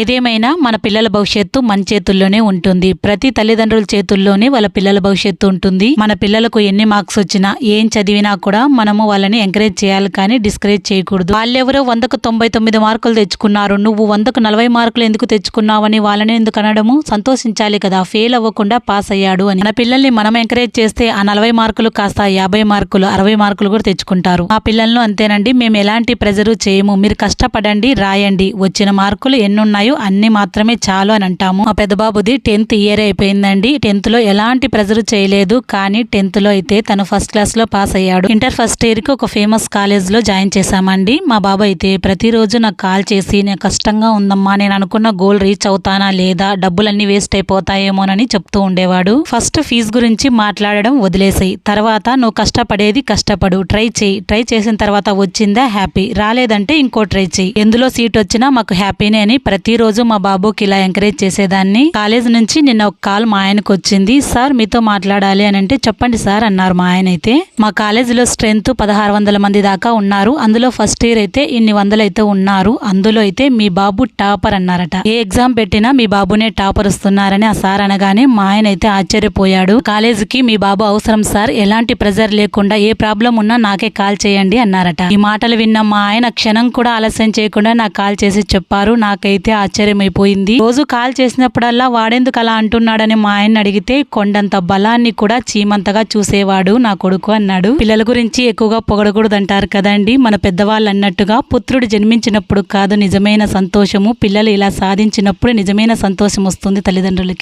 ఏదేమైనా మన పిల్లల భవిష్యత్తు మన చేతుల్లోనే ఉంటుంది. ప్రతి తల్లిదండ్రుల చేతుల్లోనే వాళ్ళ పిల్లల భవిష్యత్తు ఉంటుంది. మన పిల్లలకు ఎన్ని మార్క్స్ వచ్చినా ఏం చదివినా కూడా మనము వాళ్ళని ఎంకరేజ్ చేయాలి కానీ డిస్కరేజ్ చేయకూడదు. వాళ్ళెవరో వందకు తొంభై తొమ్మిది మార్కులు తెచ్చుకున్నారు. నువ్వు వందకు నలభై మార్కులు ఎందుకు తెచ్చుకున్నావని వాళ్ళని ఎందుకు అనడము? సంతోషించాలి కదా. ఫెయిల్ అవ్వకుండా పాస్ అయ్యాడు అని. మన పిల్లల్ని మనం ఎంకరేజ్ చేస్తే ఆ నలభై మార్కులు కాస్త యాభై మార్కులు అరవై మార్కులు కూడా తెచ్చుకుంటారు. మా పిల్లలను అంతేనండి. మేము ఎలాంటి ప్రెజరు చేయము. మీరు కష్టపడండి రాయండి. వచ్చిన మార్కులు ఎన్నున్నాయి ఉన్నాయో అన్ని మాత్రమే చాలు అని అంటాము. మా పెద్ద బాబుది టెన్త్ ఇయర్ అయిపోయిందండి. టెన్త్లో ఎలాంటి ప్రెజర్ చేయలేదు. కానీ టెన్త్లో అయితే తను ఫస్ట్ క్లాస్లో పాస్ అయ్యాడు. ఇంటర్ ఫస్ట్ ఇయర్కి ఒక ఫేమస్ కాలేజ్లో జాయిన్ చేశామండి. మా బాబు అయితే ప్రతిరోజు నాకు కాల్ చేసి నేను కష్టంగా ఉందమ్మా నేను అనుకున్న గోల్ రీచ్ అవుతానా లేదా? డబ్బులన్నీ వేస్ట్ అయిపోతాయేమోనని చెప్తూ ఉండేవాడు. ఫస్ట్ ఫీజు గురించి మాట్లాడడం వదిలేసాయి. తర్వాత నువ్వు కష్టపడేది కష్టపడు. ట్రై చేయి. ట్రై చేసిన తర్వాత వచ్చిందా హ్యాపీ. రాలేదంటే ఇంకో ట్రై చేయి. ఎందులో సీట్ వచ్చినా మాకు హ్యాపీనే అని ప్రతి ప్రతిరోజు మా బాబుకి ఇలా ఎంకరేజ్ చేసేదాన్ని. కాలేజ్ నుంచి నిన్న ఒక కాల్ మా ఆయనకు వచ్చింది. సార్ మీతో మాట్లాడాలి అని అంటే చెప్పండి సార్ అన్నారు మా ఆయన అయితే. మా కాలేజీలో స్ట్రెంత్ పదహారు వందల మంది దాకా ఉన్నారు. అందులో ఫస్ట్ ఇయర్ అయితే ఇన్ని వందలు అయితే ఉన్నారు. అందులో అయితే మీ బాబు టాపర్ అన్నారట. ఏ ఎగ్జామ్ పెట్టినా మీ బాబునే టాపర్ వస్తున్నారని ఆ సార్ అనగానే మా ఆయన అయితే ఆశ్చర్యపోయాడు. కాలేజీకి మీ బాబు అవసరం సార్. ఎలాంటి ప్రెజర్ లేకుండా ఏ ప్రాబ్లం ఉన్నా నాకే కాల్ చేయండి అన్నారట. ఈ మాటలు విన్న మా ఆయన క్షణం కూడా ఆలస్యం చేయకుండా నాకు కాల్ చేసి చెప్పారు. నాకైతే ఆశ్చర్యమైపోయింది. రోజు కాల్ చేసినప్పుడల్లా వాడెందుకు అలా అంటున్నాడని మా ఆయన అడిగితే కొండంత బలాన్ని కూడా చీమంతగా చూసేవాడు నా కొడుకు అన్నాడు. పిల్లల గురించి ఎక్కువగా పొగడకూడదు అంటారు కదండి. మన పెద్దవాళ్ళు అన్నట్టుగా పుత్రుడు జన్మించినప్పుడు కాదు నిజమైన సంతోషము. పిల్లలు ఇలా సాధించినప్పుడు నిజమైన సంతోషం వస్తుంది తల్లిదండ్రులకి.